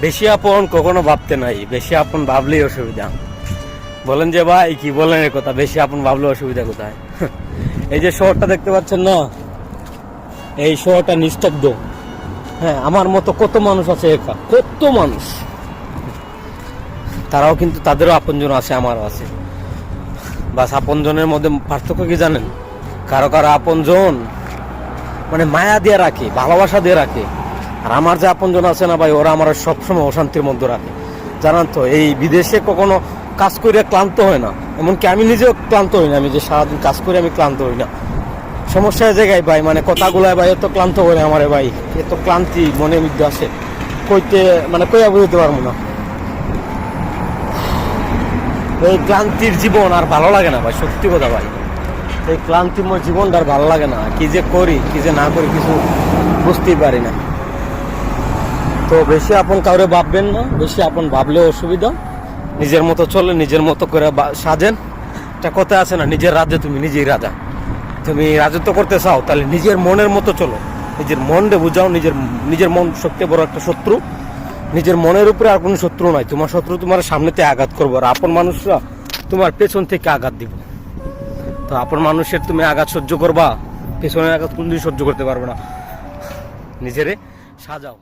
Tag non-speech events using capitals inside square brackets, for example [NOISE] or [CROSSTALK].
বেশি আপন কখনো ভাবতে নাই, বেশি আপন ভাবলেই অসুবিধা। বলেন যে ভাই, কি বলেন এ কথা, বেশি আপন ভাবলে অসুবিধা কোথায়? [LAUGHS] এই যে শহরটা দেখতে পাচ্ছেন না? এই শহরটা নিস্তব্ধ। হ্যাঁ আমার মতো কত মানুষ আছে একা? কত মানুষ? তারাও কিন্তু তাদেরও আপনজন আছে, আমারও আছে। বাস আপনজনের মধ্যে পার্থক্য কি জানেন? কারও কারও আপনজন মানে মায়া দিয়ে রাখে, ভালোবাসা দিয়ে রাখে। আর আমার যে আপনজন আছে না ভাই, ওরা আমার সবসময় অশান্তির মধ্যে রাখে। জানান তো, এই বিদেশে কখনো কাজ করে ক্লান্ত হয় না? এমনকি আমি নিজেও ক্লান্ত হই না, আমি যে সারাদিন কাজ করে আমি ক্লান্ত হই না। সমস্যা জায়গায় ভাই মানে কথাগুলো ভাই, এত ক্লান্ত করে আমার ভাই, এত ক্লান্তি মনে মধ্যে আসে। কইতে মানে কইয়া বুঝতে পারব না। এই ক্লান্তির জীবন আর ভালো লাগে না ভাই, সত্যি কথা ভাই। এই ক্লান্তিময় জীবনটা আর ভালো লাগে না, কি যে করি, কি যে না করি কিছু বুঝতেই পারি না। তো বেশি আপন কাউরে ভাববেন না, বেশি আপন ভাবলেও অসুবিধা। নিজের মতো চলে নিজের মতো করে সাজেন। একটা কথা আছে না, নিজের রাজ্যে তুমি নিজেই রাজা। তুমি রাজত্ব করতে চাও, তাহলে নিজের মনের মতো চলো। নিজের মনকে বুঝাও, নিজের নিজের মন সবচেয়ে বড় একটা শত্রু। নিজের মনের উপরে আর কোনো শত্রু নাই। তোমার শত্রু তোমার সামনেতে আঘাত করব আর আপন মানুষরা তোমার পেছন থেকে আঘাত দিব। তো আপন মানুষের তুমি আঘাত সহ্য করবা, পেছনের আঘাত কোনদিন সহ্য করতে পারবে না। নিজেরে সাজাও।